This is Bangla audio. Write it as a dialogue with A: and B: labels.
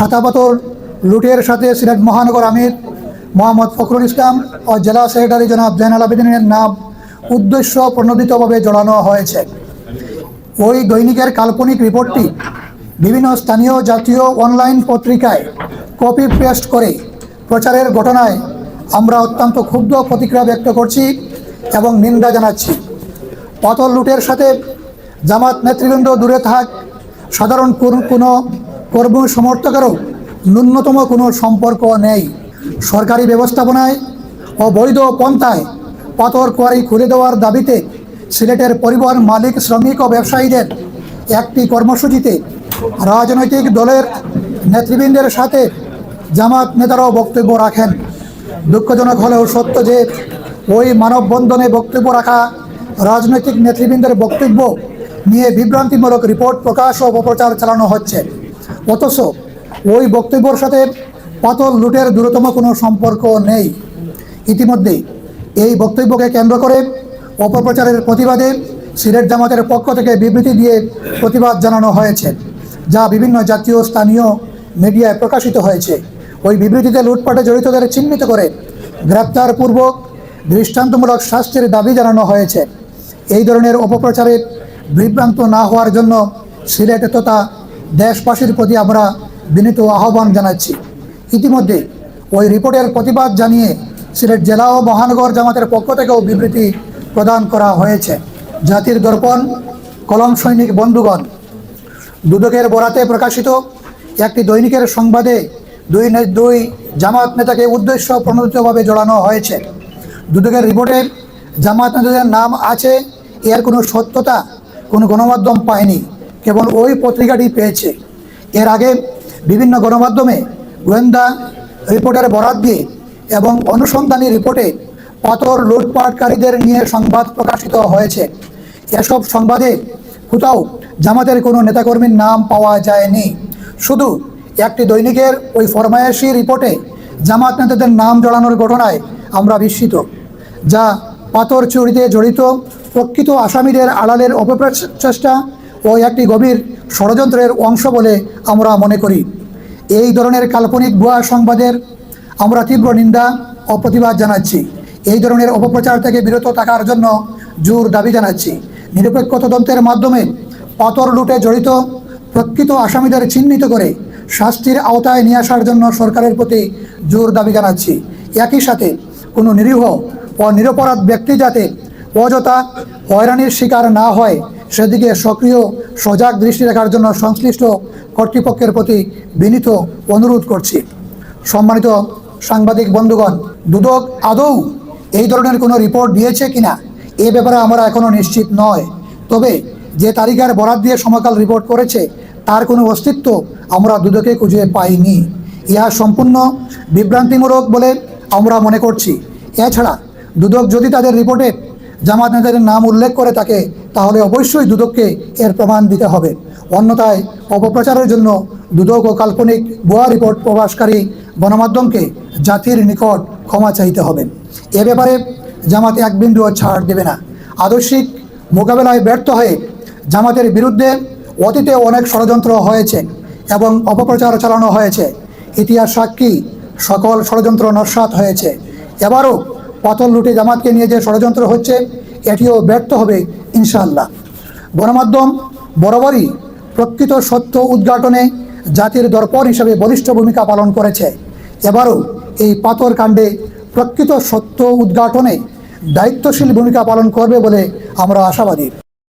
A: সাতাপাতর লুটের সাথে সিলেট মহানগর আমির মোহাম্মদ ফখরুল ইসলাম ও জেলা সেক্রেটারি জনাব জয়নাল আবেদিনের নাম উদ্দেশ্য প্রণোদিতভাবে জড়ানো হয়েছে। ওই দৈনিকের কাল্পনিক রিপোর্টটি বিভিন্ন স্থানীয় জাতীয় অনলাইন পত্রিকায় কপি পেস্ট করে প্রচারের ঘটনায় আমরা অত্যন্ত ক্ষুব্ধ প্রতিক্রিয়া ব্যক্ত করছি এবং নিন্দা জানাচ্ছি। পাতল লুটের সাথে জামাত নেতৃবৃন্দ দূরে থাক, সাধারণ কোন- কর্ম সমর্থকেরও ন্যূনতম কোনো সম্পর্ক নেই। সরকারি ব্যবস্থাপনায় ও বৈধ পন্থায় পাথর কোয়ারি খুলে দেওয়ার দাবিতে সিলেটের পরিবহন মালিক, শ্রমিক ও ব্যবসায়ীদের একটি কর্মসূচিতে রাজনৈতিক দলের নেতৃবৃন্দের সাথে জামাত নেতারাও বক্তব্য রাখেন। দুঃখজনক হলেও সত্য যে ওই মানববন্ধনে বক্তব্য রাখা রাজনৈতিক নেতৃবৃন্দের বক্তব্য নিয়ে বিভ্রান্তিমূলক রিপোর্ট, প্রকাশ ও অপপ্রচার চালানো হচ্ছে। অথচ ওই বক্তব্যর সাথে পাতল লুটের দূরতম কোনো সম্পর্ক নেই। ইতিমধ্যে এই বক্তব্যকে কেন্দ্র করে অপপ্রচারের প্রতিবাদে সিলেট জামাতের পক্ষ থেকে বিবৃতি দিয়ে প্রতিবাদ জানানো হয়েছে, যা বিভিন্ন জাতীয় স্থানীয় মিডিয়ায় প্রকাশিত হয়েছে। ওই বিবৃতিতে লুটপাটে জড়িতদের চিহ্নিত করে গ্রেপ্তারপূর্বক দৃষ্টান্তমূলক শাস্তির দাবি জানানো হয়েছে। এই ধরনের অপপ্রচারে বিভ্রান্ত না হওয়ার জন্য সিলেট তথা দেশবাসীর প্রতি আমরা বিনীত আহ্বান জানাচ্ছি। ইতিমধ্যে ওই রিপোর্টের প্রতিবাদ জানিয়ে সিলেট জেলা ও মহানগর জামাতের পক্ষ থেকেও বিবৃতি প্রদান করা হয়েছে। জাতির দর্পণ, কলম সৈনিক বন্ধুগণ। দুদকের বরাতে প্রকাশিত একটি দৈনিকের সংবাদে দুই দুই জামাত নেতাকে উদ্দেশ্য প্রণোদিতভাবে জড়ানো হয়েছে। দুদকের রিপোর্টে জামাত নেতাদের নাম আছে, এর কোনো সত্যতা, কোনো গণমাধ্যম পায়নি। কেবল ওই পত্রিকাটি পেয়েছে। এর আগে বিভিন্ন গণমাধ্যমে গোয়েন্দা রিপোর্টের বরাত দিয়ে এবং অনুসন্ধানী রিপোর্টে পাথর লুটপাটকারীদের নিয়ে সংবাদ প্রকাশিত হয়েছে। এসব সংবাদে কোথাও জামাতের কোনো নেতাকর্মীর নাম পাওয়া যায়নি। শুধু একটি দৈনিকের ওই ফরমায়েশি রিপোর্টে জামাত নেতাদের নাম জড়ানোর ঘটনায় আমরা বিস্মিত, যা পাথর চুরিতে জড়িত প্রকৃত আসামিদের আড়ালের অপপ্রচেষ্টা ও একটি গভীর ষড়যন্ত্রের অংশ বলে আমরা মনে করি। এই ধরনের কাল্পনিক ভুয়া সংবাদের আমরা তীব্র নিন্দা ও প্রতিবাদ জানাচ্ছি। এই ধরনের অপপ্রচার থেকে বিরত থাকার জন্য জোর দাবি জানাচ্ছি। নিরপেক্ষ তদন্তের মাধ্যমে পাথর লুটে জড়িত প্রকৃত আসামিদের চিহ্নিত করে শাস্তির আওতায় নিয়ে আসার জন্য সরকারের প্রতি জোর দাবি জানাচ্ছি। একই সাথে কোনো নিরীহ ও নিরপরাধ ব্যক্তি যাতে অযথা হয়রানির শিকার না হয় সেদিকে সক্রিয়, সজাগ দৃষ্টি রাখার জন্য সংশ্লিষ্ট কর্তৃপক্ষের প্রতি বিনীত অনুরোধ করছি। সম্মানিত সাংবাদিক বন্ধুগণ, দুদক আদৌ এই ধরনের কোনো রিপোর্ট দিয়েছে কিনা, এ ব্যাপারে আমরা এখনও নিশ্চিত নয়। তবে যে তালিকার বরাদ দিয়ে সমকাল রিপোর্ট করেছে, তার কোনো অস্তিত্ব আমরা দুদকে খুঁজে পাইনি। ইহা সম্পূর্ণ বিভ্রান্তিমূলক বলে আমরা মনে করছি। এছাড়া দুদক যদি তাদের রিপোর্টে জামাত নেতাদের নাম উল্লেখ করে থাকে তাহলে অবশ্যই দুদককে এর প্রমাণ দিতে হবে। অন্যথায় অপপ্রচারের জন্য দুদক ও কাল্পনিক বোয়া রিপোর্ট প্রকাশকারী গণমাধ্যমকে জাতির নিকট ক্ষমা চাইতে হবে। এ ব্যাপারে জামাত এক বিন্দুও ছাড় দেবে না। আদর্শিক মোকাবেলায় ব্যর্থ হয়ে জামাতের বিরুদ্ধে অতীতে অনেক ষড়যন্ত্র হয়েছে এবং অপপ্রচার চালানো হয়েছে। ইতিহাস সাক্ষী, সকল ষড়যন্ত্র নস্বাত হয়েছে। এবারও পাতল লুটে জামাতকে নিয়ে যে ষড়যন্ত্র হচ্ছে, এটিও ব্যর্থ হবে ইনশাল্লাহ গণমাধ্যম বরাবরই প্রকৃত সত্য উদ্ঘাটনে জাতির দর্পণ হিসেবে বলিষ্ঠ ভূমিকা পালন করেছে। এবারও এই পাথর কাণ্ডে প্রকৃত সত্য উদ্ঘাটনে দায়িত্বশীল ভূমিকা পালন করবে বলে আমরা আশাবাদী।